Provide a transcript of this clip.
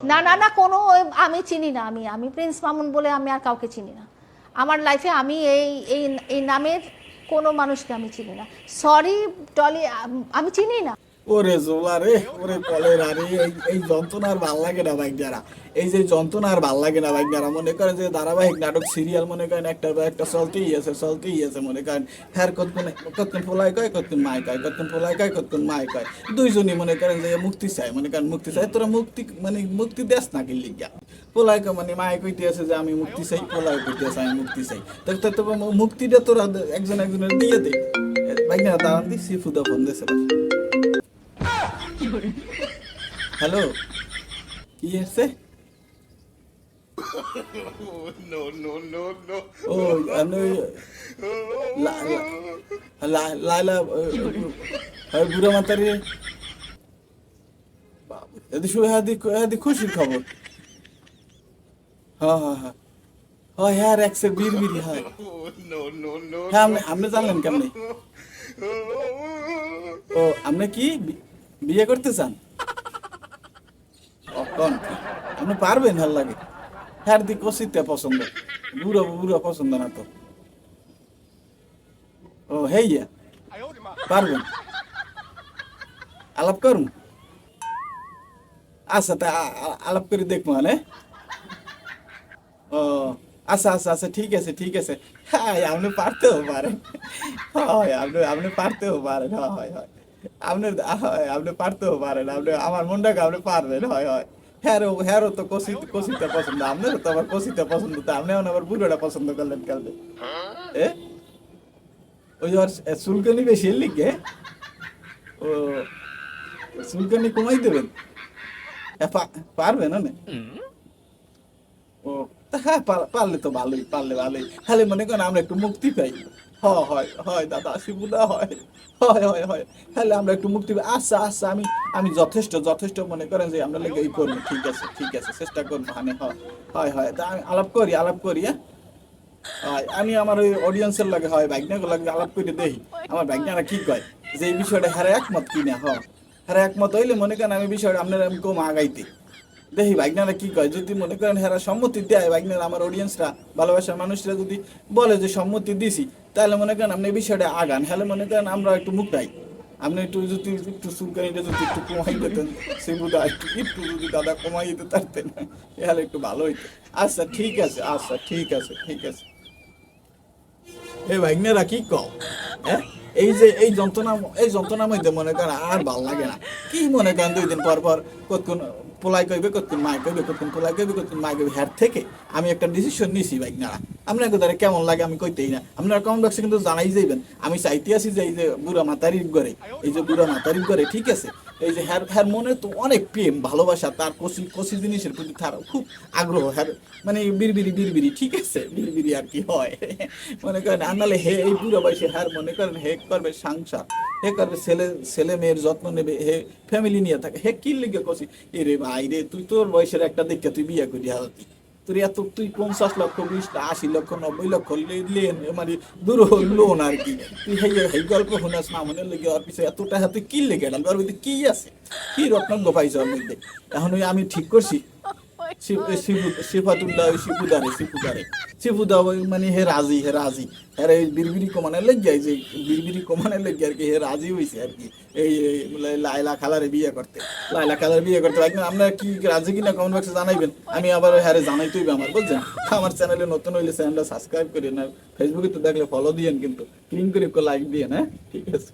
না না না, কোনো আমি চিনি না, আমি আমি প্রিন্স মামুন বলে আমি আর কাউকে চিনি না। আমার লাইফে আমি এই এই এই নামের কোনো মানুষকে আমি চিনি না। সরি টলি আমি চিনি না। ওরে জোলা রে ওরে কলেরা রে এই এই যন্ত্রণার ভালো লাগে না বাইক যারা এই যে যন্ত্রণার ভালো লাগে না বাইক যারা মনে করেন যে ধারাবাহিক নাটক, সিরিয়াল মনে করেন, একটা বা একটা চলতেই আছে চলতেই আছে মনে করেন। হ্যার কতক্ষণ কতক্ষণ ফোলাই কয়, কতক্ষণ মায় কয়, কতক্ষণ ফোলাই কয়, কতক্ষণ মায় কয়। দুইজনই মনে করেন যে মুক্তি চায়, মনে করেন মুক্তি চায়। তোরা মুক্তি মানে মুক্তি দেশ না কি লিগা? পোলাই মানে মায় কইতে আছে যে আমি মুক্তি চাই পোলাই কইতে আছে আমি মুক্তি চাই। তো তো তো মুক্তিটা তোরা একজন একজনের দিয়ে দে। বাইক না দাঁড়ান দি সিফুদা ফোন দিয়েছে হ্যালো কি আছে ও লা- লাইলা বুড়া মাতারি। এদি হাদি হাদি খুশির খবর। হ্যাঁ হ্যাঁ হ্যাঁ। হয় হ্যাঁ একশো বীর বীরি হয়। হ্যাঁ আপনি আপনি জানলেন কেমনি? ও আপনি কি? বিয়ে করতে চান? ও, কোন কি? আপনি পারবেন ভালো লাগে। হ্যাঁ দি কষিতে পছন্দ। বুড়ো বুড়ো পছন্দ না তো। ও হেইয়া পারবেন। আলাপ করুন। আচ্ছা তা আ- আ- আলাপ করে দেখব হ্যাঁ? ও আচ্ছা আচ্ছা আচ্ছা ঠিক আছে ঠিক আছে। হ্যাঁ আপনি পারতেও পারেন। হয় আপনি আপনি পারতেও পারেন। হয় হয় হয়। আপনি আপনি পারতেও পারেন, আপনি আমার মনটাকে আপনি পারবেন, হয় হয়। তো কষি কষিতে পছন্দ তো আবার কষিতে পছন্দ, তো আপনি আবার বুড়োটা পছন্দ করলেন কালকে এ? ওই আর চুলকানি বেশি লিখে ও, চুলকানি কমাই দেবেন। পারবেন না হ্যাঁ পারলে তো ভালোই পারলে ভালোই। খালি মনে করেন আমরা একটু মুক্তি পাই। হয় হয় দাদা হয় হয় হয় হয়। তাহলে আমরা একটু মুক্তি পাই। আচ্ছা আচ্ছা আমি আমি যথেষ্ট যথেষ্ট মনে করেন যে আমরা লেগে করব ঠিক আছে ঠিক আছে চেষ্টা করব মানে হয় হয় হয়। তা আমি আলাপ করি আলাপ করি হ্যাঁ? হয়, আমি আমার ওই অডিয়েন্সের লাগে হয় বাইকনাগুলো লাগে আলাপ করে দেখি আমার বাইকনারা কি কয়? যে এই বিষয়টা হারে একমত কিনা হ হারে একমত হইলে মনে করেন আমি বিষয়টা আপনার আমি কম আগাইতে। দেখি বাইকনারা কি কয়? যদি মনে করেন হেরা সম্মতি দেয় বাইকনারা আমার অডিয়েন্সরা ভালোবাসার মানুষরা যদি বলে যে সম্মতি দিছি, তাহলে মনে করেন আপনি এই বিষয়টা আগান। হলে মনে করেন আমরা একটু মুক্তাই আপনি একটু যদি একটু সুলকানিটা যদি একটু কমাই দিতেন সেগুলো একটু একটু যদি দাদা কমাই দিতে পারতেন, তাহলে একটু ভালো হইতো। আচ্ছা ঠিক আছে আচ্ছা ঠিক আছে ঠিক আছে। এ ভাগ্নেরা কি কও? হ্যাঁ? এই যে, এই যন্ত্রণা, এই যন্ত্রণার মধ্যে মনে করেন আর ভালো লাগে না। কি মনে করেন দুই দিন পর পর কতক্ষণ পোলাই কইবে কতক্ষণ মায় কইবে কতক্ষণ পোলাই কইবে কতক্ষণ মায় কইবে, হ্যার থেকে আমি একটা ডিসিশন নিছি ভাই ভাগ্নেরা আপনার কোথায় কেমন লাগে আমি কইতেই না। আপনারা কমেন্ট বক্সে কিন্তু জানাই যাইবেন। আমি চাইতে আছি যে এই যে বুড়া মাতারির ঘরে, এই যে বুড়া মাতারির ঘরে, ঠিক আছে? এই যে হ্যার হ্যার মনে তো অনেক প্রেম, ভালোবাসা, তার কষি কষি জিনিসের প্রতি তার খুব আগ্রহ। হ্যার মানে বিড়বিড়ি বিড়বিড়ি, ঠিক আছে? বিড়বিড়ি আর কি হয়। মনে করেন, আর নাহলে হে, এই বুড়া বয়সে হ্যার মনে করেন, হে করবে সংসার। হে করবে ছেলে ছেলে মেয়ের যত্ন নেবে, হে ফ্যামিলি নিয়ে থাকে। হে কি লিখে কষি এ রে ভাই রে, তুই তোর বয়সের একটা দেখে তুই বিয়ে করি হালতি তোর এত, তুই পঞ্চাশ লক্ষ, বিশ আশি লক্ষ, নব্বই লক্ষ লেন মানে দূর লোন আর কি। তুই হেই হেই গল্প শুনাস না মনে লেগে আর পিছিয়ে এত টাকা তুই কি লেগে ডাল মধ্যে কি আছে? কি রত্ন গোপাইছ মধ্যে এখন আমি ঠিক করছি? মানে লাইলা খালারে বিয়ে করতে। আপনারা কি রাজি কিনা কমেন্ট বক্সে জানাইবেন। আমি আবার ওই হারে জানাই তুইবে আমার, বুঝছেন? আমার চ্যানেলে নতুন হইলে চ্যানেলটা সাবস্ক্রাইব করেন ফেসবুকে তো দেখলে ফলো দিয়েন কিন্তু। ক্লিন করে লাইক দিয়েন হ্যাঁ? ঠিক আছে।